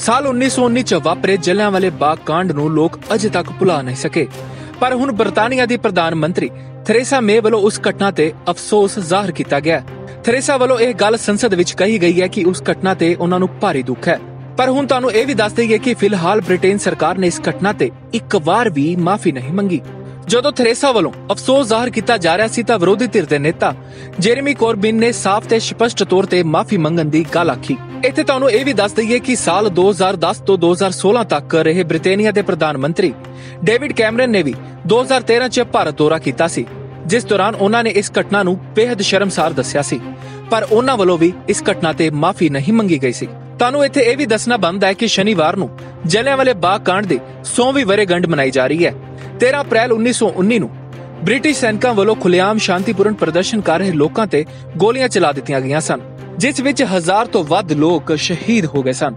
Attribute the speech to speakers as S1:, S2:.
S1: ਸਾਲ 1919 ਚ ਵਾਪਰੇ ਜਲਿਆਂਵਾਲੇ ਬਾਗ ਕਾਂਡ ਨੂੰ ਲੋਕ ਅਜੇ ਤੱਕ ਭੁਲਾ ਨਹੀਂ ਸਕੇ। ਪਰ ਹੁਣ ਬ੍ਰਿਟਾਨੀਆ ਦੀ ਪ੍ਰਧਾਨ ਮੰਤਰੀ ਥਰੇਸਾ ਮੇ ਵੱਲੋਂ ਉਸ ਘਟਨਾ ਤੇ ਅਫਸੋਸ ਜ਼ਾਹਰ ਕੀਤਾ ਗਿਆ ਥਰੇਸਾ ਵੱਲੋਂ ਇਹ ਗੱਲ ਸੰਸਦ ਵਿੱਚ ਕਹੀ ਗਈ ਹੈ ਕਿ ਉਸ ਘਟਨਾ ਤੇ ਉਹਨਾਂ ਨੂੰ ਭਾਰੀ ਦੁੱਖ ਹੈ। ਪਰ ਹੁਣ ਤੁਹਾਨੂੰ ਇਹ ਵੀ ਦੱਸ ਦਈਏ ਕਿ ਫਿਲਹਾਲ ਬ੍ਰਿਟੇਨ ਸਰਕਾਰ ਨੇ ਇਸ ਘਟਨਾ ਤੇ ਇੱਕ ਵਾਰ ਵੀ ਮਾਫੀ ਨਹੀਂ ਮੰਗੀ। ਜਦੋਂ ਥਰੇਸਾ ਵੱਲੋਂ ਅਫਸੋਸ ਜ਼ਾਹਰ ਕੀਤਾ ਜਾ ਰਿਹਾ ਸੀ ਤਾਂ ਵਿਰੋਧੀ ਧਿਰ ਦੇ ਨੇਤਾ ਜੇਰਮੀ ਕੋਰਬਿਨ ਨੇ ਸਾਫ਼ ਤੇ ਸਪਸ਼ਟ ਤੌਰ ਤੇ ਮਾਫੀ ਮੰਗਣ ਦੀ ਗੱਲ ਆਖੀ। ਇੱਥੇ ਤੁਹਾਨੂੰ ਇਹ ਵੀ ਦੱਸ ਦਈਏ ਕਿ ਸਾਲ 2010 ਤੋਂ 2016 ਤੱਕ ਰਹੇ ਬ੍ਰਿਟੇਨੀਆ ਦੇ ਪ੍ਰਧਾਨ ਮੰਤਰੀ ਡੇਵਿਡ ਕੈਮਰਨ ਨੇ ਵੀ 2013 ਚ ਭਾਰਤ ਦੌਰਾ ਕੀਤਾ ਸੀ, ਜਿਸ ਦੌਰਾਨ ਉਹਨਾਂ ਨੇ ਇਸ ਘਟਨਾ ਨੂੰ ਬੇहद ਸ਼ਰਮਸਾਰ ਦੱਸਿਆ ਸੀ। ਪਰ ਉਹਨਾਂ ਵੱਲੋਂ ਵੀ ਇਸ ਘਟਨਾ ਤੇ ਮਾਫੀ ਨਹੀਂ ਮੰਗੀ ਗਈ ਸੀ। ਤੁਹਾਨੂੰ ਇੱਥੇ ਇਹ ਵੀ ਦੱਸਣਾ ਬੰਦ ਹੈ ਕਿ ਸ਼ਨੀਵਾਰ ਨੂੰ ਜਲਿਆਂਵਾਲੇ ਬਾਗ ਕਾਂਡ ਦੀ 100ਵੀਂ ਵਰੇਗੰਢ ਮਨਾਈ ਜਾ ਰਹੀ ਹੈ। 13 ਅਪ੍ਰੈਲ 1919 ਨੂੰ ਬ੍ਰਿਟਿਸ਼ ਸੈਨਿਕਾਂ ਵੱਲੋਂ ਖੁੱਲੇਆਮ ਸ਼ਾਂਤੀਪੂਰਨ ਪ੍ਰਦਰਸ਼ਨ ਕਰ ਰਹੇ ਲੋਕਾਂ ਤੇ ਗੋਲੀਆਂ ਚਲਾ ਦਿੱਤੀਆਂ ਗਈਆਂ ਸਨ, ਜਿਸ ਵਿੱਚ ਹਜ਼ਾਰ ਤੋਂ ਵੱਧ ਲੋਕ ਸ਼ਹੀਦ ਹੋ ਗਏ ਸਨ।